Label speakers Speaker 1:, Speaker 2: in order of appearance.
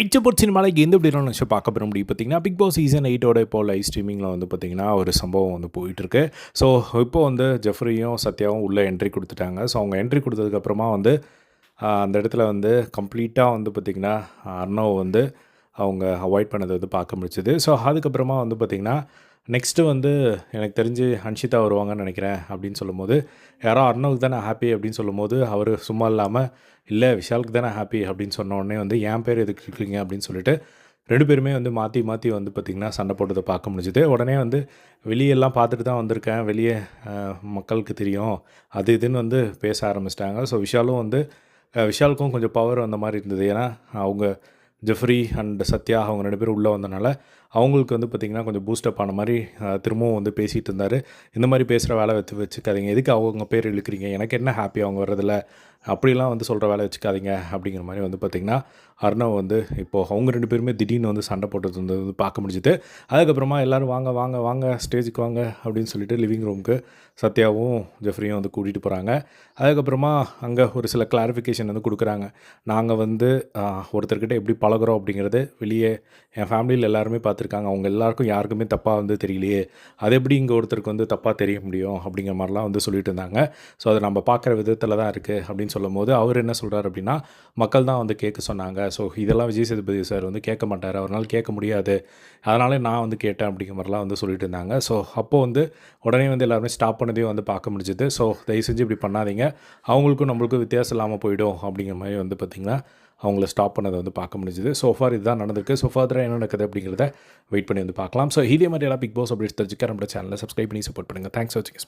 Speaker 1: எச்சப்போர்ட் சினிமாலைக்கு எந்த இப்படி நினச்சி பார்க்க போகிற முடியும் பார்த்தீங்கன்னா பிக் பாஸ் சீசன் எயிட்டோட இப்போ லைவ் ஸ்ட்ரீமிங்கில் வந்து பார்த்திங்கன்னா ஒரு சம்பவம் வந்து போயிட்டுருக்கு. ஸோ இப்போ வந்து ஜெஃப்ரியும் சத்யாவும் உள்ளே என்ட்ரி கொடுத்துட்டாங்க. ஸோ அவங்க என்ட்ரி கொடுத்ததுக்கப்புறமா வந்து அந்த இடத்துல வந்து கம்ப்ளீட்டாக வந்து பார்த்திங்கன்னா அர்ணவ் வந்து அவங்க அவாய்ட் பண்ணதை வந்து பார்க்க முடிச்சுது ஸோ அதுக்கப்புறமா வந்து பார்த்திங்கன்னா நெக்ஸ்ட்டு வந்து எனக்கு தெரிஞ்சு ஹன்ஷிதா வருவாங்கன்னு நினைக்கிறேன் அப்படின்னு சொல்லும்போது யாரோ அர்ணவுக்கு தானே ஹாப்பி அப்படின்னு சொல்லும்போது அவர் சும்மா இல்லாமல் இல்லை விஷாலுக்கு தானே ஹாப்பி அப்படின்னு சொன்ன உடனே வந்து என் பேர் எதுக்கு இருக்கீங்க அப்படின்னு சொல்லிட்டு ரெண்டு பேருமே வந்து மாற்றி மாற்றி வந்து பார்த்திங்கன்னா சண்டை போட்டதை பார்க்க முடிஞ்சுது. உடனே வந்து வெளியெல்லாம் பார்த்துட்டு தான் வந்திருக்கேன். வெளியே மக்களுக்கு தெரியும். அது இதுன்னு வந்து பேச ஆரம்பிச்சிட்டாங்க. ஸோ விஷாலும் வந்து விஷாலுக்கும் கொஞ்சம் பவர் அந்த மாதிரி இருந்தது. ஏன்னா அவங்க ஜெஃப்ரி அண்ட் சத்யா அவங்க ரெண்டு பேரும் உள்ளே வந்தனால அவங்களுக்கு வந்து பார்த்திங்கன்னா கொஞ்சம் பூஸ்டப் ஆன மாதிரி திரும்பவும் வந்து பேசிகிட்டு இருந்தார். இந்த மாதிரி பேசுகிற வேலை வச்சு வச்சுக்காதீங்க. எதுக்கு அவங்க பேர் இழுக்கிறீங்க? எனக்கு என்ன ஹாப்பி அவங்க வர்றதில்ல அப்படிலாம் வந்து சொல்கிற வேலை வச்சுக்காதீங்க. அப்படிங்கிற மாதிரி வந்து பார்த்திங்கன்னா அர்ணவ் வந்து இப்போது அவங்க ரெண்டு பேருமே திடீர்னு வந்து சண்டை போட்டது வந்து வந்து பார்க்க முடிஞ்சுது. அதுக்கப்புறமா எல்லோரும் வாங்க வாங்க வாங்க ஸ்டேஜுக்கு வாங்க அப்படின்னு சொல்லிட்டு லிவிங் ரூமுக்கு சத்யாவும் ஜெஃப்ரியும் வந்து கூட்டிகிட்டு போகிறாங்க அதுக்கப்புறமா அங்கே ஒரு சில கிளாரிஃபிகேஷன் வந்து கொடுக்குறாங்க. நாங்கள் வந்து ஒருத்தர்கிட்ட எப்படி பழகுறோம் அப்படிங்கிறது வெளியே என் ஃபேமிலியில் எல்லாருமே பார்த்து பார்த்துருக்காங்க. அவங்க எல்லாருக்கும் யாருக்குமே தப்பாக வந்து தெரியலையே. அது எப்படி இங்கே ஒருத்தருக்கு வந்து தப்பாக தெரிய முடியும் அப்படிங்கிற மாதிரிலாம் வந்து சொல்லிட்டு இருந்தாங்க. ஸோ அதை நம்ம பார்க்குற விதத்தில் தான் இருக்குது அப்படின்னு சொல்லும்போது அவர் என்ன சொல்கிறார் அப்படின்னா மக்கள் தான் வந்து கேட்க சொன்னாங்க. ஸோ இதெல்லாம் விஜய் சேதுபதி சார் வந்து கேட்க மாட்டார். அவரால் கேட்க முடியாது. அதனால நான் வந்து கேட்டேன் அப்படிங்கிற மாதிரிலாம் வந்து சொல்லிட்டு இருந்தாங்க. ஸோ அப்போது வந்து உடனே வந்து எல்லாருமே ஸ்டாப் பண்ணதையும் வந்து பார்க்க முடிஞ்சுது. ஸோ தயவு செஞ்சு இப்படி பண்ணாதீங்க. அவங்களுக்கும் நம்மளுக்கும் வித்தியாசம் இல்லாமல் போயிடும் அப்படிங்கிற மாதிரி வந்து பார்த்திங்கன்னா அவங்கள ஸ்டாப் பண்ணதை வந்து பார்க்க முடிஞ்சுது. ஸோ ஃபார் இதுதான் நடந்திருக்கு. ஸோ ஃபர்தராக என்ன நடக்குது அப்படிங்கிறத வெயிட் பண்ணி வந்து பார்க்கலாம். ஸோ இதே மாதிரி எல்லாம் பிக் பாஸ் அப்டேட்ஸ் தெரிஞ்சுக்க நம்மளோட சேனலை சப்ஸ்கிரைப் பண்ணி சப்போர்ட் பண்ணுங்கள் தேங்க்ஸ் வாட்சிங்